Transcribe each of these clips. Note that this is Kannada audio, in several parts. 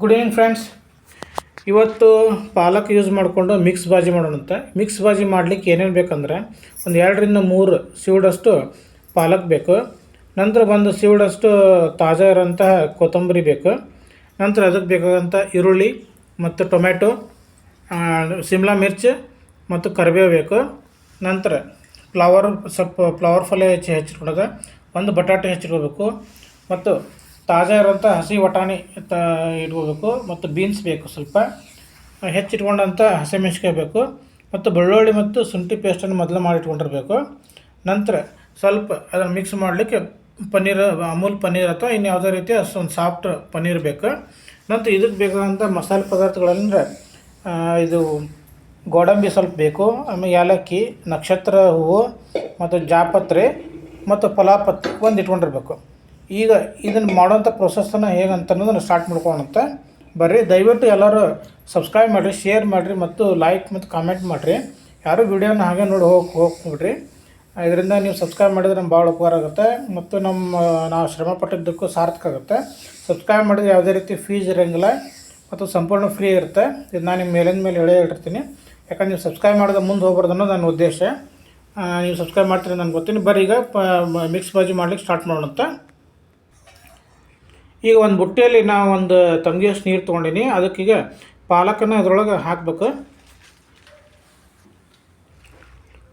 ಗುಡ್ ಈವ್ನಿಂಗ್ ಫ್ರೆಂಡ್ಸ್ ಇವತ್ತು ಪಾಲಕ್ ಯೂಸ್ ಮಾಡಿಕೊಂಡು ಮಿಕ್ಸ್ ಬಾಜಿ ಮಾಡೋಣಂತೆ. ಮಿಕ್ಸ್ ಬಾಜಿ ಮಾಡಲಿಕ್ಕೆ ಏನೇನು ಬೇಕಂದ್ರೆ ಒಂದು ಎರಡರಿಂದ ಮೂರು ಸಿವುಡಷ್ಟು ಪಾಲಕ್ ಬೇಕು. ನಂತರ ಒಂದು ಸಿವುಡಷ್ಟು ತಾಜಾ ಇರೋಂತಹ ಕೊತ್ತಂಬರಿ ಬೇಕು. ನಂತರ ಅದಕ್ಕೆ ಬೇಕಾದಂಥ ಈರುಳ್ಳಿ ಮತ್ತು ಟೊಮೆಟೊ ಶಿಮ್ಲಾ ಮಿರ್ಚಿ ಮಿರ್ಚ್ ಮತ್ತು ಕರಿಬೇವು ಬೇಕು. ನಂತರ ಫ್ಲವರ್ ಸ್ವಲ್ಪ ಫ್ಲವರ್ ಫಲೆ ಹೆಚ್ಚಿ ಹೆಚ್ಚಿಟ್ಕೊಳೋದು ಒಂದು ಬಟಾಟೆ ಹೆಚ್ಚಿಟ್ಕೋಬೇಕು ಮತ್ತು ತಾಜಾ ಇರೋಂಥ ಹಸಿ ವಟಾಣಿ ತ ಇಟ್ಕೋಬೇಕು ಮತ್ತು ಬೀನ್ಸ್ ಬೇಕು ಸ್ವಲ್ಪ. ಹೆಚ್ಚಿಟ್ಕೊಂಡಂಥ ಹಸಿಮೆಣ್ಸಿಕಾಯಿ ಬೇಕು, ಮತ್ತು ಬೆಳ್ಳುಳ್ಳಿ ಮತ್ತು ಶುಂಠಿ ಪೇಸ್ಟನ್ನು ಮೊದಲು ಮಾಡಿಟ್ಕೊಂಡಿರಬೇಕು ನಂತರ ಸ್ವಲ್ಪ ಅದನ್ನು ಮಿಕ್ಸ್ ಮಾಡಲಿಕ್ಕೆ ಪನ್ನೀರ್, ಅಮೂಲ್ ಪನ್ನೀರ್ ಅಥವಾ ಇನ್ನು ಯಾವುದೇ ರೀತಿ ಒಂದು ಸಾಫ್ಟ್ ಪನ್ನೀರ್ ಬೇಕು. ನಂತರ ಇದಕ್ಕೆ ಬೇಕಾದಂಥ ಮಸಾಲೆ ಪದಾರ್ಥಗಳಂದ್ರೆ ಇದು ಗೋಡಂಬಿ ಸ್ವಲ್ಪ ಬೇಕು, ಆಮೇಲೆ ಏಲಕ್ಕಿ ನಕ್ಷತ್ರ ಹೂವು, ಮತ್ತು ಜಾಪತ್ರೆ, ಮತ್ತು ಫಲಾಪತ್ರೆ ಒಂದು ಇಟ್ಕೊಂಡಿರ್ಬೇಕು. ಈಗ ಇದನ್ನು ಮಾಡೋಂಥ ಪ್ರೊಸೆಸ್ಸನ್ನು ಅಂತ ಅನ್ನೋದನ್ನು ಸ್ಟಾರ್ಟ್ ಮಾಡ್ಕೊಳ್ಳೋಣಂತ ಬರ್ರಿ, ದಯವಿಟ್ಟು ಎಲ್ಲರೂ ಸಬ್ಸ್ಕ್ರೈಬ್ ಮಾಡಿರಿ ಶೇರ್ ಮಾಡಿರಿ ಮತ್ತು ಲೈಕ್ ಮತ್ತು ಕಾಮೆಂಟ್ ಮಾಡಿರಿ. ಯಾರು ವಿಡಿಯೋನ ಹಾಗೆ ನೋಡಿ ಹೋಗಿ ಹೋಗ್ಬಿಡ್ರಿ. ಇದರಿಂದ ನೀವು ಸಬ್ಸ್ಕ್ರೈಬ್ ಮಾಡಿದ್ರೆ ನಮ್ಗೆ ಭಾಳ ಉಪಕಾರ ಆಗುತ್ತೆ ಮತ್ತು ನಮ್ಮ ನಾವು ಶ್ರಮ ಪಟ್ಟಿದ್ದಕ್ಕೂ ಸಾರ್ಥಕ ಆಗುತ್ತೆ. ಸಬ್ಸ್ಕ್ರೈಬ್ ಮಾಡಿದ್ರೆ ಯಾವುದೇ ರೀತಿ ಫೀಸ್ ಇರೋಂಗಿಲ್ಲ ಮತ್ತು ಸಂಪೂರ್ಣ ಫ್ರೀ ಇರುತ್ತೆ. ಇದು ನಾನು ನಿಮ್ಮ ಮೇಲಿನ ಮೇಲೆ ಹೇಳೇ ಇಟ್ಟಿರ್ತೀನಿ ಯಾಕಂದ್ರೆ ನೀವು ಸಬ್ಸ್ಕ್ರೈಬ್ ಮಾಡಿದ್ರೆ ಮುಂದೆ ಹೋಗ್ಬಾರ್ದು ಅನ್ನೋದು ನನ್ನ ಉದ್ದೇಶ. ನೀವು ಸಬ್ಸ್ಕ್ರೈಬ್ ಮಾಡ್ತೀರಿ ನನಗೆ ಗೊತ್ತೀನಿ ಬರೀ ಈಗ ಮಿಕ್ಸ್ ಬಾಜಿ ಮಾಡ್ಲಿಕ್ಕೆ ಸ್ಟಾರ್ಟ್ ಮಾಡೋಣಂತ. ಈಗ ಒಂದು ಬುಟ್ಟಿಯಲ್ಲಿ ನಾವು ಒಂದು ತಂಗಿಯಷ್ಟು ನೀರು ತೊಗೊಂಡಿನಿ. ಅದಕ್ಕೀಗ ಪಾಲಕನ್ನು ಅದರೊಳಗೆ ಹಾಕಬೇಕು.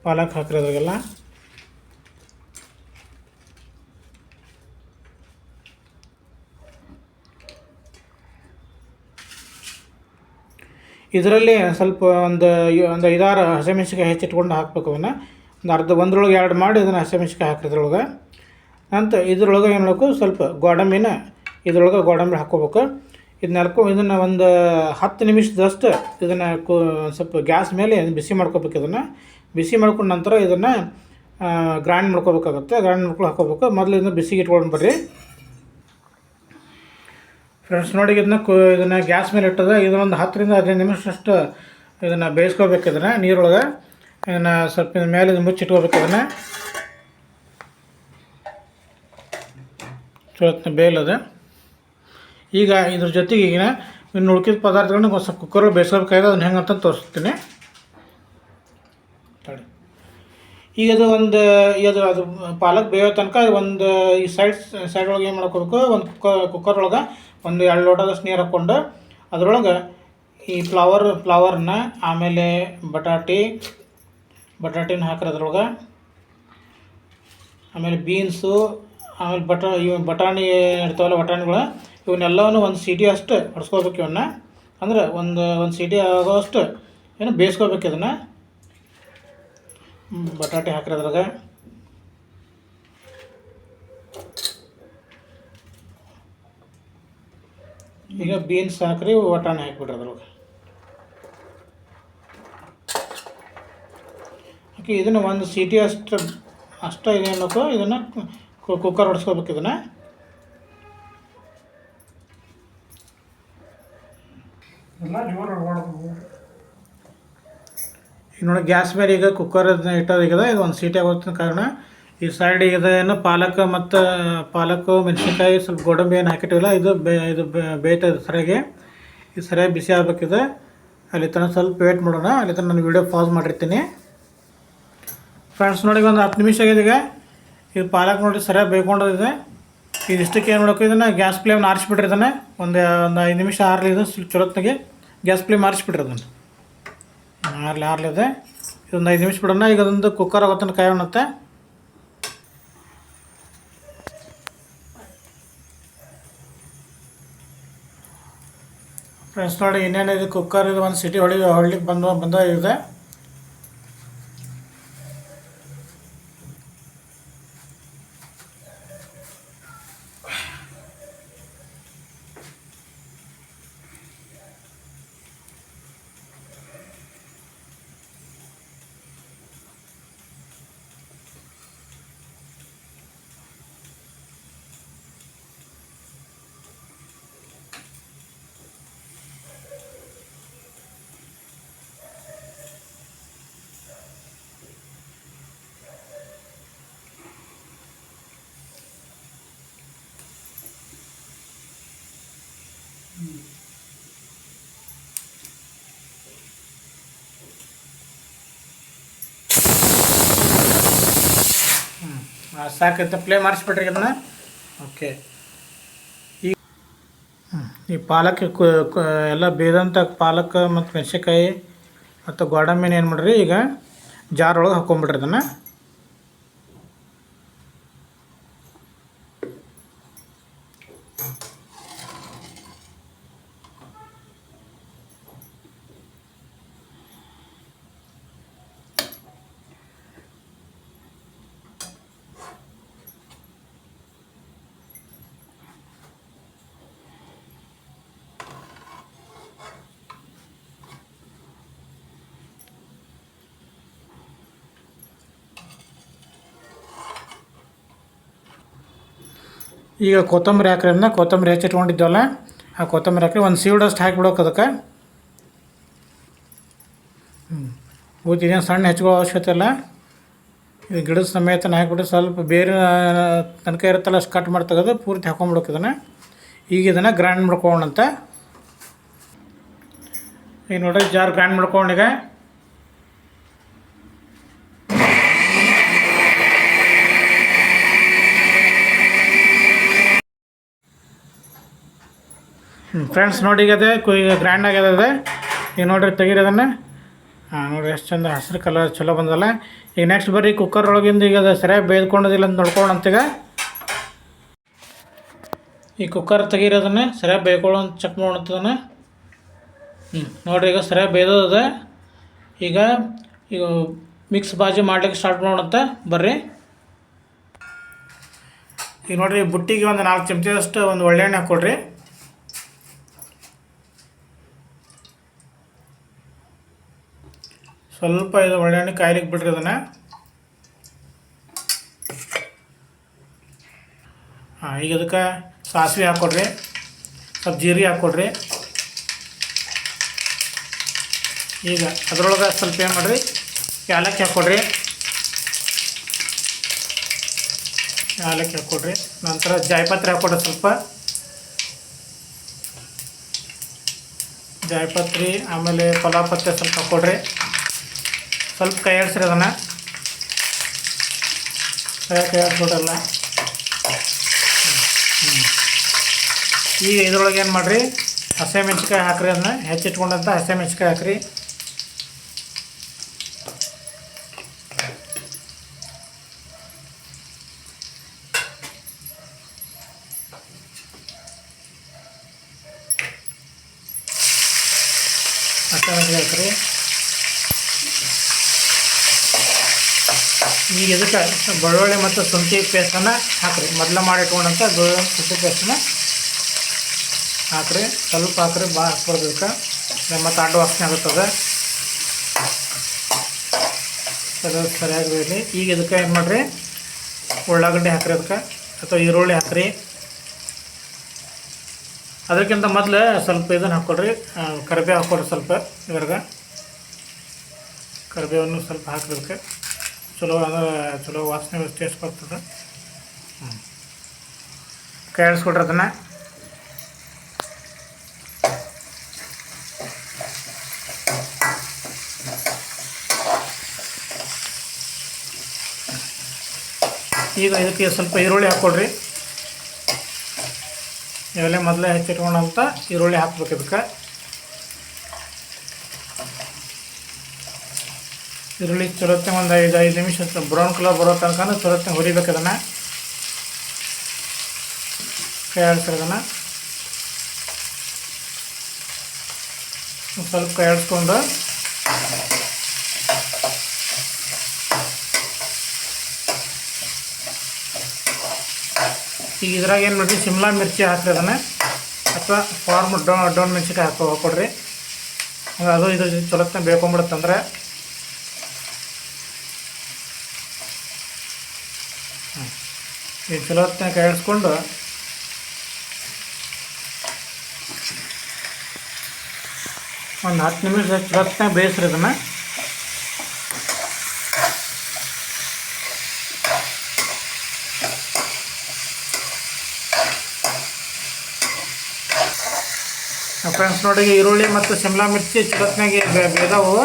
ಪಾಲಕ್ ಹಾಕ್ರಿ ಅದ್ರಾಗೆಲ್ಲ ಇದರಲ್ಲಿ ಸ್ವಲ್ಪ ಒಂದು ಒಂದು ಐದಾರು ಹಸಿಮೆಣ್ಸಿಕಾಯಿ ಹೆಚ್ಚಿಟ್ಕೊಂಡು ಹಾಕ್ಬೇಕು ಅವನ್ನ. ಒಂದು ಅರ್ಧ, ಒಂದ್ರೊಳಗೆ ಎರಡು ಮಾಡಿ ಅದನ್ನು ಹಸಿಮೆಣ್ಸಿಕಾಯಿ ಹಾಕಿದ್ರೊಳಗೆ ಅಂತ ಇದ್ರೊಳಗೆ ಏನು ಮಾಡಬೇಕು? ಸ್ವಲ್ಪ ಗೋಡಂಬಿನ ಇದ್ರೊಳಗೆ ಗೋಡಂಬಿ ಹಾಕ್ಕೋಬೇಕು. ಇದನ್ನ ನಾಲ್ಕು, ಇದನ್ನು ಒಂದು ಹತ್ತು ನಿಮಿಷದಷ್ಟು ಇದನ್ನು ಕು, ಸ್ವಲ್ಪ ಗ್ಯಾಸ್ ಮೇಲೆ ಬಿಸಿ ಮಾಡ್ಕೋಬೇಕು ಇದನ್ನು. ಬಿಸಿ ಮಾಡ್ಕೊಂಡ ನಂತರ ಇದನ್ನು ಗ್ರೈಂಡ್ ಮಾಡ್ಕೋಬೇಕಾಗುತ್ತೆ. ಗ್ರೈಂಡ್ ಮಾಡ್ಕೊಂಡು ಹಾಕೋಬೇಕು ಮೊದಲು ಇದನ್ನು ಬಿಸಿಗೆ ಇಟ್ಕೊಂಡು ಬರ್ರಿ. ಫ್ರೆಂಡ್ಸ್, ನೋಡಿ ಇದನ್ನ ಕು, ಇದನ್ನು ಗ್ಯಾಸ್ ಮೇಲೆ ಇಟ್ಟದ ಇದನ್ನೊಂದು ಹತ್ತರಿಂದ ಹದಿನೈದು ನಿಮಿಷದಷ್ಟು ಇದನ್ನು ಬೇಯಿಸ್ಕೋಬೇಕು ಇದನ್ನು ನೀರೊಳಗೆ. ಇದನ್ನು ಸ್ವಲ್ಪ ಮೇಲೆ ಮುಚ್ಚಿಟ್ಕೋಬೇಕು ಇದನ್ನು. ಚೊಲತ್ನ ಬೇಯಲದ. ಈಗ ಇದ್ರ ಜೊತೆಗೆ ಈಗಿನ ಇನ್ನು ಉಳ್ಕಿದ ಪದಾರ್ಥಗಳನ್ನ ಸ್ವಲ್ಪ ಕುಕ್ಕರಲ್ಲಿ ಬೇಯಿಸ್ಕೋಬೇಕಾಗಿದೆ ಅದನ್ನ ಹೆಂಗೆ ಅಂತ ತೋರಿಸ್ತೀನಿ. ಈಗ ಅದು ಒಂದು ಇದು ಅದು ಪಾಲಕ್ ಬೇಯೋ ತನಕ ಒಂದು ಈ ಸೈಡ್ ಸೈಡ್ ಒಳಗೆ ಏನು ಮಾಡ್ಕೋಬೇಕು? ಒಂದು ಕುಕ್ಕರ್ ಕುಕ್ಕರ್ ಒಳಗೆ ಒಂದು ಎರಡು ಲೋಟದಷ್ಟು ನೀರು ಹಾಕ್ಕೊಂಡು ಅದರೊಳಗೆ ಈ ಫ್ಲವರ್ ಫ್ಲವರ್ನ ಆಮೇಲೆ ಬಟಾಟಿ, ಬಟಾಟಿನ ಹಾಕ್ರಿ ಅದ್ರೊಳಗೆ. ಆಮೇಲೆ ಬೀನ್ಸು ಆಮೇಲೆ ಬಟಾ ಇವು ಬಟಾಣಿ ಇರ್ತಾವಲ್ಲ ಬಟಾಣಿಗಳು ಇವನ್ನೆಲ್ಲವನ್ನು ಒಂದು ಸೀಟಿ ಅಷ್ಟು ಹೊಡ್ಸ್ಕೋಬೇಕು ಇವನ್ನ ಅಂದ್ರೆ ಒಂದು ಒಂದು ಸೀಟಿ ಆಗೋಷ್ಟು ಏನು ಬೇಯಿಸ್ಕೋಬೇಕು ಇದನ್ನು. ಬಟಾಟೆ ಹಾಕಿರೋದ್ರಾಗ. ಈಗ ಬೀನ್ಸ್ ಹಾಕ್ರಿ ಬಟಾಣಿ ಹಾಕಿಬಿಡ್ರಿ ಅದ್ರೊಳಗೆ. ಓಕೆ ಇದನ್ನು ಒಂದು ಸೀಟಿ ಅಷ್ಟು ಅಷ್ಟು ಇದೇನಪ್ಪ ಇದನ್ನು ಕುಕ್ಕರ್ ಹೊಡ್ಸ್ಕೋಬೇಕು ಇದನ್ನು. ಈಗ ನೋಡಿ ಗ್ಯಾಸ್ ಮೇಲೆ ಈಗ ಕುಕ್ಕರ್ ಇಟ್ಟೋದಿಗಿದೆ ಇದು ಒಂದು ಸೀಟಿ ಆಗೋತ್ತಿನ ಕಾರಣ. ಈ ಸೈಡ್ ಏನು ಪಾಲಕ್ ಮತ್ತು, ಪಾಲಕ್, ಮೆಣಸಿನ್ಕಾಯಿ, ಸ್ವಲ್ಪ ಗೋಡಂಬಿ ಏನು ಹಾಕಿಟ್ಟಿಲ್ಲ. ಇದು ಬೇ, ಇದು ಬೇಯ್ತಾ ಬೇಯ್ತದೆ ಸರಿಯಾಗಿ. ಇದು ಸರಿಯಾಗಿ ಬಿಸಿ ಆಗಬೇಕಿದೆ. ಅಲ್ಲಿ ತನಕ ಸ್ವಲ್ಪ ವೇಟ್ ಮಾಡೋಣ. ಅಲ್ಲಿ ತನಕ ನಾನು ವೀಡಿಯೋ ಪಾಸ್ ಮಾಡಿರ್ತೀನಿ. ಫ್ರೆಂಡ್ಸ್ ನೋಡಿ ಒಂದು ಹತ್ತು ನಿಮಿಷ ಆಗಿದೆ ಈಗ. ಇದು ಪಾಲಕ್ ನೋಡಿ ಸರಿಯಾಗಿ ಬೇಯ್ಕೊಂಡಿದೆ. ಇದಿಷ್ಟಕ್ಕೆ ಏನು ಮಾಡಬೇಕು ಇದನ್ನು? ಗ್ಯಾಸ್ ಫ್ಲೇಮ್ ಆರಿಸ್ಬಿಟ್ರಿ ಇದನ್ನು? ಒಂದು ಒಂದು ಐದು ನಿಮಿಷ ಆರಲಿ ಇದು ಸ್ವಲ್ಪ ಗ್ಯಾಸ್ ಫ್ಲೇಮ್ ಆರಿಸ್ಬಿಟ್ರಿ ಅದನ್ನು. ಆರ್ಲಿ ಆರ್ಲಿದೆ ಇದೊಂದು ಐದು ನಿಮಿಷ ಬಿಡೋಣ. ಈಗ ಅದೊಂದು ಕುಕ್ಕರ್ ಆಗೋತನ ಕಾಯೋಣತ್ತೆ ಫ್ರೆಂಡ್ಸ್ ನೋಡಿ ಇನ್ನೇನಿದೆ ಕುಕ್ಕರ್ ಇದು ಒಂದು ಸಿಟಿ ಹೊಳಿ ಹೊಳ್ಳಿಗೆ ಬಂದು ಬಂದ ಇದೆ. ಸಾಕೈತೆ ಪ್ಲೇ ಮಾಡಿಸ್ಬಿಟ್ರಿ ಅದನ್ನು ಓಕೆ ಈ. ಈ ಪಾಲಕ್ ಎಲ್ಲ ಬೇದಂಥ ಪಾಲಕ್ ಮತ್ತು ಮೆಣಸಿನ್ಕಾಯಿ ಮತ್ತು ಗೋಡಂಬಿನ ಏನು ಮಾಡ್ರಿ ಈಗ ಜಾರೊಳಗೆ ಒಳಗೆ ಹಾಕೊಂಬಿಡ್ರಿ ಅದನ್ನು ಈಗ ಕೊತ್ತಂಬರಿ ಹಾಕ್ರಿ ಅದನ್ನ ಕೊತ್ತಂಬರಿ ಹೆಚ್ಚಿಟ್ಕೊಂಡಿದ್ದವಲ್ಲ ಆ ಕೊತ್ತಂಬರಿ ಹಾಕ್ರಿ ಒಂದು ಸೀಡ್ಷ್ಟು ಹಾಕಿಬಿಡೋಕೆ ಅದಕ್ಕೆ. ಹ್ಞೂ ಊತಿ ಸಣ್ಣ ಹೆಚ್ಕೊಳ್ಳೋ ಅವಶ್ಯಕತೆ ಇಲ್ಲ. ಇದು ಗಿಡದ ಸಮೇತನ ಹಾಕಿಬಿಟ್ಟು ಸ್ವಲ್ಪ ಬೇರೆ ತನಕ ಇರುತ್ತಲ್ಲ ಅಷ್ಟು ಕಟ್ ಮಾಡಿ ತೆಗೆದು ಪೂರ್ತಿ ಹಾಕೊಂಡ್ಬಿಡೋಕೆ ಇದನ್ನು. ಈಗ ಇದನ್ನು ಗ್ರೈಂಡ್ ಮಾಡ್ಕೊಳ್ಳೋಣಂತ. ಈಗ ನೋಡ್ರಿ ಜಾರ್ ಗ್ರೈಂಡ್ ಮಾಡ್ಕೊಂಡೀಗ ಫ್ರೆಂಡ್ಸ್ ನೋಡಿ ಅದೇ ಈಗ ಗ್ರ್ಯಾಂಡ್ ಆಗ್ಯದ ಅದೇ ಈಗ ನೋಡ್ರಿ ಅದನ್ನು ಹಾಂ ನೋಡಿ ಎಷ್ಟು ಚಂದ ಹಸಿರು ಕಲರ್ ಚಲೋ ಬಂದಲ್ಲ ಈಗ ನೆಕ್ಸ್ಟ್ ಬರ್ರಿ ಕುಕ್ಕರ್ ಒಳಗಿಂದ ಈಗ ಅದು ಸರಿಯಾಗಿ ಬೇಯ್ದುಕೊಂಡಿಲ್ಲ ಅಂತ ಈಗ. ಈ ಕುಕ್ಕರ್ ತೆಗೀರಿ ಅದನ್ನು ಸರಿಯಾಗಿ ಬೇಯ್ಕೊಳ್ಳೋ ಅಂತ ಚೆಕ್ ಮಾಡೋಂಥದನ್ನು ಹ್ಞೂ ನೋಡಿರಿ ಈಗ ಸರಿಯಾಗಿ ಬೇಯ್ದದ ಈಗ ಈಗ ಮಿಕ್ಸ್ ಬಾಜಿ ಮಾಡ್ಲಿಕ್ಕೆ ಸ್ಟಾರ್ಟ್ ಮಾಡೋಣಂತ ಬರ್ರಿ. ಈಗ ನೋಡಿರಿ ಬುಟ್ಟಿಗೆ ಒಂದು ನಾಲ್ಕು ಚಮಚದಷ್ಟು ಒಂದು ಒಳ್ಳೆ ಎಣ್ಣೆ ಹಾಕ್ಕೊಡ್ರಿ ಸ್ವಲ್ಪ ಇದು ಒಳ್ಳೆಣ್ಣೆ ಕಾಯ್ಲಿಕ್ಕೆ ಬಿಡ್ರಿ ಅದನ್ನು. ಹಾಂ, ಈಗ ಅದಕ್ಕೆ ಸಾಸಿವೆ ಹಾಕ್ಕೊಡ್ರಿ ಸ್ವಲ್ಪ ಜೀರಿಗೆ ಹಾಕ್ಕೊಡ್ರಿ ಈಗ ಅದರೊಳಗೆ ಸ್ವಲ್ಪ ಏನು ಮಾಡಿರಿ ಏಲಕ್ಕಿ ಹಾಕ್ಕೊಡ್ರಿ ಏಲಕ್ಕಿ ಹಾಕ್ಕೊಡ್ರಿ ನಂತರ ಜಾಯಪತ್ರೆ ಹಾಕ್ಕೊಡ್ರಿ ಸ್ವಲ್ಪ. ಜಾಯಪತ್ರಿ, ಆಮೇಲೆ ಪಲಾಪತ್ತೆ ಸ್ವಲ್ಪ ಹಾಕ್ಕೊಡ್ರಿ ಸ್ವಲ್ಪ ಕೈ ಆಡಿಸ್ರಿ ಅದನ್ನು. ಕೈ ಆಡಿಸ್ಬಿಡಲ್ಲ ಈಗ ಇದ್ರೊಳಗೆ ಏನು ಮಾಡಿರಿ? ಹಸಿಮೆಣ್ಸಿಕಾಯಿ ಹಾಕ್ರಿ ಅದನ್ನ. ಹೆಚ್ಚಿಟ್ಕೊಂಡಂಥ ಹಸಿಮೆಣ್ಸಿಕಾಯಿ ಹಾಕ್ರಿ ಹಸಿಮೆಣ್ಸಿಕಾಯಿ ಹಾಕ್ರಿ ಈಗ ಇದಕ್ಕೆ ಬೆಳ್ಳುಳ್ಳಿ ಮತ್ತು ಶುಂಠಿ ಪೇಸ್ಟನ್ನು ಹಾಕ್ರಿ. ಮೊದಲು ಮಾಡಿಟ್ಕೊಂಡಂಥ ಬೆಳ್ಳುಳ್ಳಿ ಶುಂಠಿ ಪೇಸ್ಟನ್ನ ಹಾಕ್ರಿ. ಸ್ವಲ್ಪ ಹಾಕ್ರಿ, ಬಾ ಹಾಕ್ಬಾರ್ದು ಇದಕ್ಕೆ ಮತ್ತು ಅಡ್ಡ ವಾಸನೆ ಆಗುತ್ತದೆ. ಅದು ಸರಿಯಾಗಿ ಈಗ ಇದಕ್ಕೆ ಏನು ಮಾಡಿರಿ? ಉಳ್ಳಾಗಡ್ಡೆ ಹಾಕಿರಿ ಅದಕ್ಕೆ. ಅಥವಾ ಈರುಳ್ಳಿ ಹಾಕಿರಿ. ಅದಕ್ಕಿಂತ ಮೊದಲು ಸ್ವಲ್ಪ ಇದನ್ನು ಹಾಕ್ಕೊಡ್ರಿ. ಕರಿಬೇವು ಹಾಕ್ಕೊಡ್ರಿ ಸ್ವಲ್ಪ ಇದ್ರಾಗ. ಕರಿಬೇವನ್ನು ಸ್ವಲ್ಪ ಅದಕ್ಕೆ. ಚಲೋ ಅಂದ್ರೆ ಚಲೋ ವಾಸನೆ ಟೇಸ್ಟ್ ಬರ್ತದೆ ಹ್ಞೂ ಕೇಳಿಸ್ಕೊಟ್ರೆ ಅದನ್ನು? ಈಗ ಇದಕ್ಕೆ ಸ್ವಲ್ಪ ಈರುಳ್ಳಿ ಹಾಕ್ಕೊಡ್ರಿ. ಇವೆಲ್ಲ ಮೊದಲೇ ಹೆಚ್ಚಿಟ್ಕೊಂಡಂತ ಈರುಳ್ಳಿ ಹಾಕ್ಬೇಕು ಇದಕ್ಕೆ. ಈರುಳ್ಳಿ ಚಲೋತ್ತೆ ಒಂದು ಐದು ಐದು ನಿಮಿಷ ಬ್ರೌನ್ ಕಲರ್ ಬರೋ ತನಕ ಚಲೋತ್ತೆ ಹುರಿಬೇಕು ಅದನ್ನು. ಕೈ ಆಡಿಸ್ರಿ ಅದನ್ನು. ಸ್ವಲ್ಪ ಕೈ ಆಡಿಸ್ಕೊಂಡು. ಈಗ ಇದ್ರಾಗ ಏನು ನೋಡಿರಿ ಶಿಮ್ಲಾ ಮಿರ್ಚಿ ಹಾಕ್ರಿ ಅದನ್ನು. ಅಥವಾ ಫಾರ್ಮ್ ಡೋ ಡೋನ್ ಮೆಣಸಿನ್ಕಾಯಿ ಹಾಕೋ ಹಾಕೊಡ್ರಿ. ಹಂಗೆ ಅದು ಇದು ಚಲೋತ್ನ ಈ ಚಲೋತ್ನ ಕಾಯಿಸ್ಕೊಂಡು ಒಂದು ಹತ್ತು ನಿಮಿಷ ಚಲೋತ್ನ ಬೇಯಿಸ್ರಿ ಇದನ್ನು. ಫ್ರೆಂಡ್ಸ್ ನೋಡಿ ಈರುಳ್ಳಿ ಮತ್ತು ಶಿಮ್ಲಾ ಮಿರ್ಚಿ ಚಲೋತ್ನಾಗೆ ಬೇದಾವು.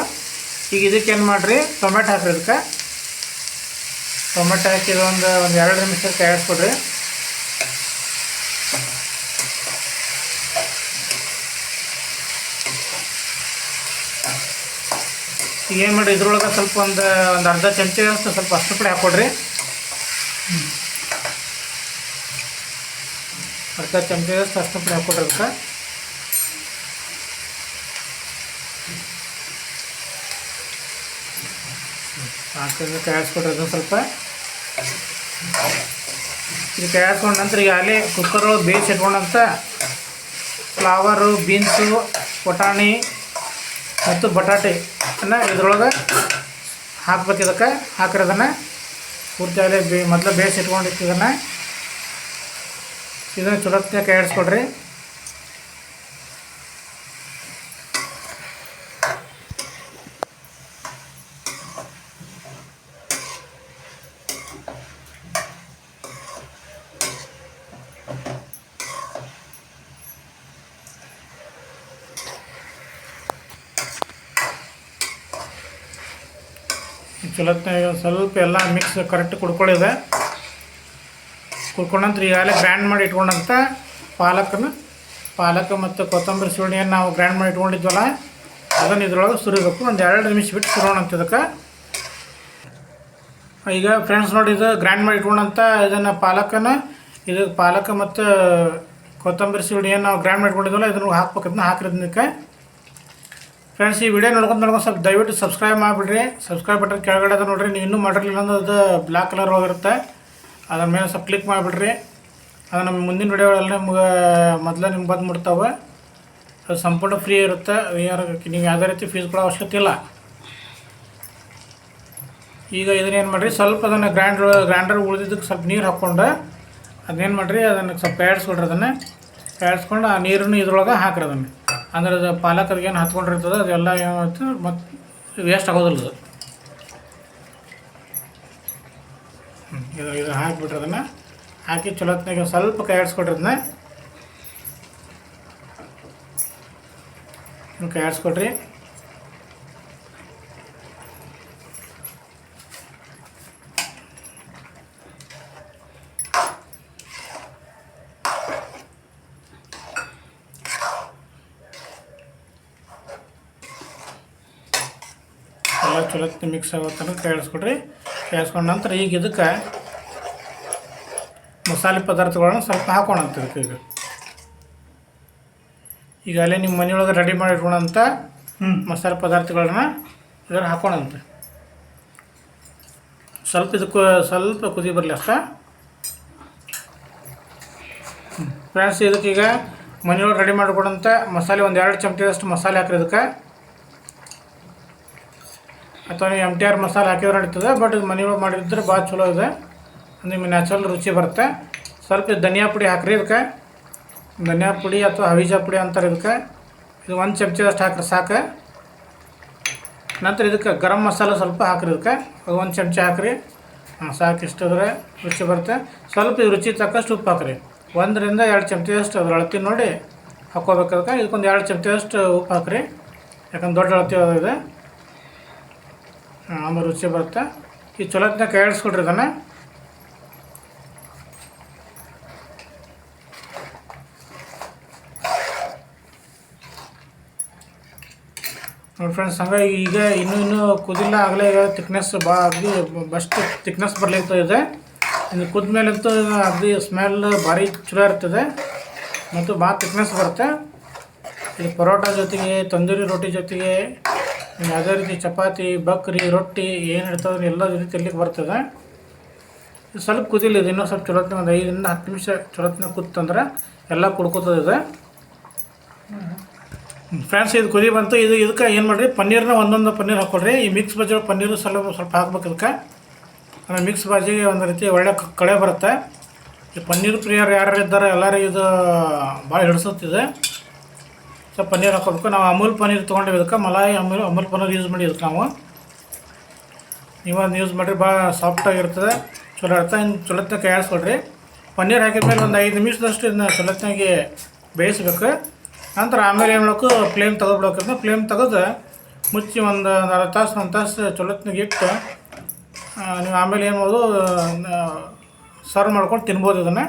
ಈಗ ಇದಕ್ಕೆ ಏನು ಮಾಡಿರಿ? ಟೊಮೆಟೊ ಹಾಕ್ರಿ ಇದಕ್ಕೆ. ಟೊಮೆಟೊ ಹಾಕಿ ಒಂದು ಒಂದು ಎರಡು ನಿಮಿಷ ಕಾಯಿಸ್ಕೊಡ್ರಿ ಈಗ ಏನು ಮಾಡಿರಿ, ಇದ್ರೊಳಗೆ ಸ್ವಲ್ಪ ಒಂದು ಒಂದು ಅರ್ಧ ಚಮಚದಷ್ಟು ಸ್ವಲ್ಪ ಅಷ್ಟು ಪುಡಿ ಹಾಕ್ಕೊಡ್ರಿ ಅರ್ಧ ಚಮಚದಷ್ಟು ಅಷ್ಟು ಪುಡಿ ಹಾಕ್ಕೊಡ್ರಿ ಅದಕ್ಕೆ. ಹಾಕಿದ್ರೆ ಕಾಯಿಸ್ಕೊಡ್ರಿ ಅದನ್ನು ಸ್ವಲ್ಪ. ಇದು ಕಾಯಿಸ್ಕೊಂಡ ನಂತರ ಈಗ ಅಲ್ಲೇ ಕುಕ್ಕರ್ ಬೇಯಿಸಿ ಇಟ್ಕೊಂಡಂತ ಫ್ಲವರು ಬೀನ್ಸು ಬಟಾಣಿ ಮತ್ತು ಬಟಾಟೆ ಅನ್ನ ಇದ್ರೊಳಗೆ ಹಾಕ್ಬೇಕು ಇದಕ್ಕೆ. ಹಾಕ್ರಿ ಅದನ್ನು ಪೂರ್ತಿ ಅಲ್ಲೇ ಬೇ ಮೊದಲು ಬೇಯಿಸಿ ಇಟ್ಕೊಂಡಿತ್ತು ಇದನ್ನು ಇದನ್ನು ಚಲೋತ್ನಾಗ ಎಲ್ಲ ಮಿಕ್ಸ್ ಕರೆಕ್ಟ್ ಕುಡ್ಕೊಳ್ಳಿದೆ ಕುಡ್ಕೊಂಡಂತ ಈಗಾಗಲೇ ಗ್ರ್ಯಾಂಡ್ ಮಾಡಿ ಇಟ್ಕೊಂಡಂತ ಪಾಲಕನ, ಪಾಲಕ ಮತ್ತು ಕೊತ್ತಂಬರಿ ಸುರುಳಿಯನ್ನು ನಾವು ಗ್ರ್ಯಾಂಡ್ ಮಾಡಿ ಇಟ್ಕೊಂಡಿದ್ವಲ್ಲ, ಅದನ್ನು ಇದ್ರೊಳಗೆ ಸುರಿಬೇಕು. ಒಂದು ಎರಡು ನಿಮಿಷ ಬಿಟ್ಟು ಸುರೋಣ ಅಂತ ಇದಕ್ಕೆ. ಈಗ ಫ್ರೆಂಡ್ಸ್ ನೋಡಿ ಇದು ಗ್ರ್ಯಾಂಡ್ ಮಾಡಿ ಇಟ್ಕೊಂಡಂಥ ಇದನ್ನು ಪಾಲಕನ, ಇದು ಪಾಲಕ ಮತ್ತು ಕೊತ್ತಂಬರಿ ಸುರುಳಿಯನ್ನು ನಾವು ಗ್ರ್ಯಾಂಡ್ ಮಾಡಿ ಇಟ್ಕೊಂಡಿದ್ವಲ್ಲ, ಇದನ್ನು ಹಾಕ್ಬೇಕು, ಅದನ್ನ ಹಾಕಿರೋದಕ್ಕೆ ಫ್ರೆಂಡ್ಸ್ ಈ ವಿಡಿಯೋ ನೋಡ್ಕೊಂಡು ನೋಡ್ಕೊಂಡು ಸ್ವಲ್ಪ ದಯವಿಟ್ಟು ಸಬ್ಸ್ಕ್ರೈಬ್ ಮಾಡಿಬಿಡ್ರಿ. ಸಬ್ಸ್ಕ್ರೈಬ್ ಬಟನ್ ಕೆಳಗಡೆ ಅದ ನೋಡಿರಿ. ನೀವು ಇನ್ನೂ ಮಾಡಿರಲಿಲ್ಲ ಅಂದ್ರೆ ಅದು ಬ್ಲ್ಯಾಕ್ ಕಲರ್ ಹೋಗಿರುತ್ತೆ. ಅದ್ರ ಮೇಲೆ ಸ್ವಲ್ಪ ಕ್ಲಿಕ್ ಮಾಡಿಬಿಡ್ರಿ. ಅದು ನಮ್ಮ ಮುಂದಿನ ವಿಡಿಯೋಗಳಲ್ಲಿ ನಿಮ್ಗೆ, ಮೊದಲೇ ನಿಮ್ಗೆ ಬಂದು ಮುಡ್ತಾವೆ ಅದು ಸಂಪೂರ್ಣ ಫ್ರೀ ಇರುತ್ತೆ. ಯಾರು ನೀವು ಯಾವುದೇ ರೀತಿ ಫೀಸ್ ಕೊಡೋ ಅವಶ್ಯಕತೆ ಇಲ್ಲ. ಈಗ ಇದನ್ನೇನು ಮಾಡಿರಿ? ಸ್ವಲ್ಪ ಅದನ್ನು ಗ್ರ್ಯಾಂಡ್ ಗ್ರ್ಯಾಂಡರ್ ಉಳಿದಿದ್ದಕ್ಕೆ ಸ್ವಲ್ಪ ನೀರು ಹಾಕ್ಕೊಂಡು ಅದನ್ನೇನು ಮಾಡಿರಿ? ಅದನ್ನು ಸ್ವಲ್ಪ ಪ್ಯಾಡ್ಸ್ಕೊಡ್ರಿ ಅದನ್ನು. ಪ್ಯಾಡ್ಸ್ಕೊಂಡು ಆ ನೀರನ್ನು ಇದ್ರೊಳಗೆ ಹಾಕ್ರಿ ಅದನ್ನು. ಅಂದ್ರೆ ಅದು ಪಾಲಕರಿಗೆ ಏನು ಹತ್ಕೊಂಡಿರ್ತದೆ ಅದೆಲ್ಲ ಏನಾಗುತ್ತೆ ಮತ್ತು ವೇಸ್ಟ್ ಆಗೋದಿಲ್ಲ ಅದು. ಇದು ಇದು ಹಾಕಿಬಿಟ್ರೆ ಅದನ್ನು ಹಾಕಿ ಚಲೋತ್ನಾಗ ಸ್ವಲ್ಪ ಕೈ ನೀವು ಕೈ ಆಡಿಸ್ಕೊಡ್ರಿ ಎಲ್ಲ ಚಲೋತ್ನ ಮಿಕ್ಸ್ ಆಗೋ ತನಕ ಕೇಳಿಸ್ಕೊಡ್ರಿ. ಕೇಳಿಸ್ಕೊಂಡ ನಂತರ ಈಗ ಇದಕ್ಕೆ ಮಸಾಲೆ ಪದಾರ್ಥಗಳನ್ನ ಸ್ವಲ್ಪ ಹಾಕೋಣ ಅಂತ ಈಗ. ಈಗ ಅಲ್ಲೇ ನಿಮ್ಮ ಮನೆಯೊಳಗೆ ರೆಡಿ ಮಾಡಿ ಇಟ್ಕೊಳಂತ ಹ್ಞೂ ಮಸಾಲೆ ಪದಾರ್ಥಗಳನ್ನ ಇದ್ರ ಹಾಕೋಣಂತ ಸ್ವಲ್ಪ ಇದಕ್ಕೆ ಸ್ವಲ್ಪ ಕುದಿ ಬರಲಿ ಅಷ್ಟ. ಫ್ರೆಂಡ್ಸ್ ಇದಕ್ಕೆ ಈಗ ಮನೆಯೊಳಗೆ ರೆಡಿ ಮಾಡಿಕೊಡೋಂಥ ಮಸಾಲೆ ಒಂದು ಎರಡು ಚಮಚದಷ್ಟು ಮಸಾಲೆ ಹಾಕ್ರಿ ಇದಕ್ಕೆ. ಅಥವಾ ನೀವು ಎಂ ಟಿ ಆರ್ ಮಸಾಲೆ ಹಾಕಿದ್ರೆ ನಡೀತದೆ ಬಟ್ ಇದು ಮನೆಯೊಳಗೆ ಮಾಡಿದ್ರೆ ಭಾಳ ಚಲೋ ಇದೆ. ನಿಮಗೆ ನ್ಯಾಚುರಲ್ ರುಚಿ ಬರುತ್ತೆ. ಸ್ವಲ್ಪ ಧನಿಯಾ ಪುಡಿ ಹಾಕ್ರಿ ಇದಕ್ಕೆ. ಧನಿಯಾ ಪುಡಿ ಅಥವಾ ಹವಿಜ ಪುಡಿ ಅಂತಾರೆ ಇದಕ್ಕೆ. ಇದು ಒಂದು ಚಮಚದಷ್ಟು ಹಾಕ್ರಿ, ಸಾಕು. ನಂತರ ಇದಕ್ಕೆ ಗರಂ ಮಸಾಲೆ ಸ್ವಲ್ಪ ಹಾಕ್ರಿ ಇದಕ್ಕೆ. ಅದು ಒಂದು ಚಮಚ ಹಾಕ್ರಿ. ಹಾಂ, ಸಾಕು ಇಷ್ಟಿದ್ರೆ ರುಚಿ ಬರುತ್ತೆ. ಸ್ವಲ್ಪ ರುಚಿ ತಕ್ಕಷ್ಟು ಉಪ್ಪು ಹಾಕ್ರಿ. ಒಂದರಿಂದ ಎರಡು ಚಮಚದಷ್ಟು ಅದ್ರ ಅಳತಿ ನೋಡಿ ಹಾಕ್ಕೋಬೇಕು ಅದಕ್ಕೆ ಇದಕ್ಕೊಂದು ಎರಡು ಚಮಚದಷ್ಟು ಉಪ್ಪು ಹಾಕ್ರಿ. ಯಾಕಂದ್ರೆ ದೊಡ್ಡ ಅಳತಿ ಇದೆ. ಆಮೇಲೆ ರುಚಿ ಬರುತ್ತೆ. ಈ ಚೊಲೋತ್ನ ಕೈ ಆಡಿಸ್ಕೊಡ್ರಿ ಇದನ್ನು ನೋಡಿ ಫ್ರೆಂಡ್ಸ್ ಹಂಗೆ ಈಗ ಇನ್ನೂ ಇನ್ನೂ ಕುದಿಲ್ಲ ಆಗಲೇ ಈಗ ತಿಕ್ನೆಸ್ ಬಾ ಅಗ್ದಿ ಬಸ್ಟ್ ತಿಕ್ನೆಸ್ ಬರಲಿಕ್ಕೆ ಇದೆ. ಇನ್ನು ಕುದ ಮೇಲಂತೂ ಅಗ್ದಿ ಸ್ಮೆಲ್ ಭಾರಿ ಚಲೋ ಇರ್ತದೆ. ಮತ್ತು ಭಾಳ ತಿಕ್ನೆಸ್ ಬರುತ್ತೆ. ಇದು ಪರೋಟ ಜೊತೆಗೆ, ತಂದೂರಿ ರೊಟ್ಟಿ ಜೊತೆಗೆ ಯಾವುದೇ ರೀತಿ ಚಪಾತಿ, ಬಕ್ರಿ, ರೊಟ್ಟಿ ಏನು ಇರ್ತದೆ ಎಲ್ಲ ರೀತಿ ತಿನ್ಲಿಕ್ಕೆ ಬರ್ತದೆ. ಸ್ವಲ್ಪ ಕುದಿಲಿ ಇದು ಇನ್ನೂ ಸ್ವಲ್ಪ ಚಲೋತ್ನ ಒಂದು ಐದರಿಂದ ಹತ್ತು ನಿಮಿಷ ಚಲೋತ್ನ ಕೂತಂದ್ರೆ ಎಲ್ಲ ಕುಡ್ಕೋತದೆ ಇದು. ಫ್ರೆಂಡ್ಸ್ ಇದು ಕುದಿ ಬಂತು, ಇದು ಇದಕ್ಕೆ ಏನು ಮಾಡಿರಿ, ಪನ್ನೀರ್ನ ಒಂದೊಂದು ಪನ್ನೀರ್ ಹಾಕ್ಕೊಳ್ರಿ ಈ ಮಿಕ್ಸ್ ಬಾಜಿ ಪನ್ನೀರು ಸ್ವಲ್ಪ ಸ್ವಲ್ಪ ಹಾಕ್ಬೇಕು ಇದಕ್ಕೆ. ಆಮೇಲೆ ಮಿಕ್ಸ್ ಬಾಜಿಗೆ ಒಂದು ರೀತಿ ಒಳ್ಳೆ ಕಳೆ ಬರುತ್ತೆ. ಈ ಪನ್ನೀರ್ ಪ್ರಿಯರು ಯಾರು ಇದ್ದಾರೆ ಎಲ್ಲರಿಗೂ ಇದು ಭಾಳ ಹಿಡಿಸುತ್ತಿದೆ ಸೊ ಪನ್ನೀರ್ ಹಾಕೋಬೇಕು. ನಾವು ಅಮೂಲ್ ಪನ್ನೀರ್ ತೊಗೊಂಡಿದ್ದಕ್ಕೆ ಮಲಾಯಿ ಅಮೂಲ್ ಅಮೂಲ್ ಪನ್ನೀರ್ ಯೂಸ್ ಮಾಡಿದ್ದಕ್ಕೆ ನಾವು. ನೀವು ಅದನ್ನ ಯೂಸ್ ಮಾಡಿರಿ ಭಾಳ ಸಾಫ್ಟಾಗಿರ್ತದೆ ಚಲೋ ಇರುತ್ತೆ ಇನ್ನು ಚಲೋತ್ನ ಕೈಯಾಡಿಸ್ಕೊಡ್ರಿ ಪನ್ನೀರ್ ಹಾಕಿದ ಮೇಲೆ ಒಂದು ಐದು ನಿಮಿಷದಷ್ಟು ಇದನ್ನ ಚಲೋತ್ನಾಗೆ ಬೇಯಿಸ್ಬೇಕು. ನಂತರ ಆಮೇಲೆ ಏನು ಮಾಡಬೇಕು? ಫ್ಲೇಮ್ ತೆಗೆದ್ಬಿಡ್ಬೇಕಂದ್ರೆ ಫ್ಲೇಮ್ ತೆಗೆದು ಮುಚ್ಚಿ ಒಂದು ಅರ್ಧ ತಾಸು, ಒಂದು ತಾಸು ಚಲೋತ್ನಾಗೆ ಇಟ್ಟು ನೀವು ಆಮೇಲೆ ಏನು ಮಾಡೋದು ಸರ್ವ್ ಮಾಡ್ಕೊಂಡು ತಿನ್ಬೋದು ಇದನ್ನು.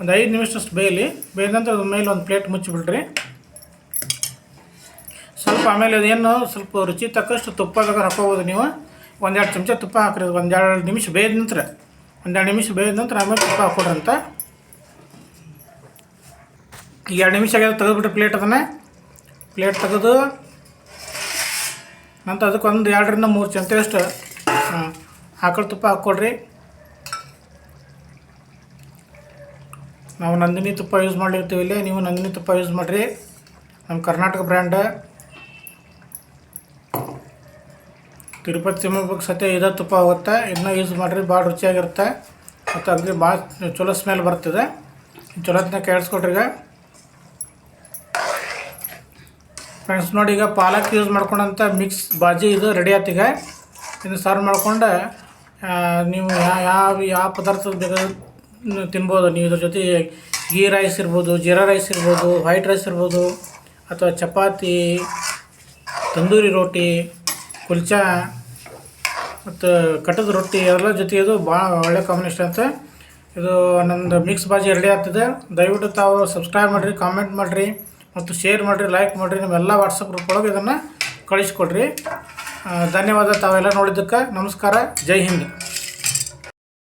ಒಂದು ಐದು ನಿಮಿಷದಷ್ಟು ಬೇಯಲಿ. ಬೇಯ್ದ ನಂತರ ಅದ್ರ ಮೇಲೆ ಒಂದು ಪ್ಲೇಟ್ ಮುಚ್ಚಿಬಿಡ್ರಿ. ಸ್ವಲ್ಪ ಆಮೇಲೆ ಅದೇನು, ಸ್ವಲ್ಪ ರುಚಿ ತಕ್ಕಷ್ಟು ತುಪ್ಪ ಬೇಕಾದ್ರೆ ಹಾಕೋಬೋದು ನೀವು. ಒಂದೆರಡು ಚಮಚ ತುಪ್ಪ ಹಾಕ್ರಿ, ಒಂದೆರಡು ನಿಮಿಷ ಬೇಯ್ದ ನಂತರ. ಒಂದೆರಡು ನಿಮಿಷ ಬೇಯ್ದ ನಂತರ ಆಮೇಲೆ ತುಪ್ಪ ಹಾಕ್ಕೊಡ್ರಿ ಅಂತ. ಈಗ ಎರಡು ನಿಮಿಷ ಆಗ್ಯದ ತೆಗೆದುಬಿಟ್ಟು ಪ್ಲೇಟ್ ಅದನ್ನು. ಪ್ಲೇಟ್ ತೆಗೆದು, ನಂತರ ಅದಕ್ಕೆ ಒಂದು ಎರಡರಿಂದ ಮೂರು ಚಮಚದಷ್ಟು ಆಕಳ ತುಪ್ಪ ಹಾಕ್ಕೊಡ್ರಿ. ನಾವು ನಂದಿನಿ ತುಪ್ಪ ಯೂಸ್ ಮಾಡಿರ್ತೀವಿ ಇಲ್ಲಿ ನೀವು ನಂದಿನಿ ತುಪ್ಪ ಯೂಸ್ ಮಾಡಿರಿ. ನಮ್ಮ ಕರ್ನಾಟಕ ಬ್ರ್ಯಾಂಡ ತಿರುಪತಿ ತಿಮ್ಮಕ್ಕೆ ಸತ್ಯ ಇದೇ ತುಪ್ಪ ಹೋಗುತ್ತೆ ಇನ್ನೂ ಯೂಸ್ ಮಾಡಿರಿ ಭಾಳ ರುಚಿಯಾಗಿರುತ್ತೆ. ಮತ್ತು ಅಗದಿ ಭಾಳ ಚಲೋ ಸ್ಮೆಲ್ ಬರ್ತದೆ. ಚಲೋತ್ನ ಕೇಳಿಸ್ಕೊಡ್ರಿ ಈಗ. ಫ್ರೆಂಡ್ಸ್ ನೋಡಿ ಈಗ ಪಾಲಕ್ ಯೂಸ್ ಮಾಡ್ಕೊಂಡಂಥ ಮಿಕ್ಸ್ ಬಾಜಿ ಇದು ರೆಡಿ ಆಯ್ತು ಈಗ. ಇದನ್ನು ಸರ್ವ್ ಮಾಡ್ಕೊಂಡು ನೀವು ಯಾವ ಯಾವ ಪದಾರ್ಥ ಬೇಕಾದ್ರೂ ತಿನ್ಬೋದು. ನೀವು ಇದ್ರ ಜೊತೆ ಗೀ ರೈಸ್ ಇರ್ಬೋದು, ಜೀರಾ ರೈಸ್ ಇರ್ಬೋದು ವೈಟ್ ರೈಸ್ ಇರ್ಬೋದು, ಅಥವಾ ಚಪಾತಿ, ತಂದೂರಿ ರೋಟಿ ಕುಲ್ಚಾ ಮತ್ತು ಕಟ್ಟದ ರೊಟ್ಟಿ ಎಲ್ಲ ಜೊತೆ ಇದು ಭಾಳ ಒಳ್ಳೆ ಕಾಂಬಿನೇಷನ್ ಅಂತ ಇದು ನಮ್ಮದು ಮಿಕ್ಸ್ ಬಾಜಿ ರೆಡಿ ಆಗ್ತದೆ. ದಯವಿಟ್ಟು ತಾವು ಸಬ್ಸ್ಕ್ರೈಬ್ ಮಾಡಿರಿ ಕಾಮೆಂಟ್ ಮಾಡಿರಿ ಮತ್ತು ಶೇರ್ ಮಾಡಿರಿ ಲೈಕ್ ಮಾಡಿರಿ. ನಿಮ್ಮೆಲ್ಲ ವಾಟ್ಸಪ್ ಗ್ರೂಪ್ ಒಳಗೆ ಇದನ್ನು ಕಳಿಸ್ಕೊಡ್ರಿ. ಧನ್ಯವಾದ ತಾವೆಲ್ಲ ನೋಡಿದ್ದಕ್ಕೆ. ನಮಸ್ಕಾರ. ಜೈ ಹಿಂದ್.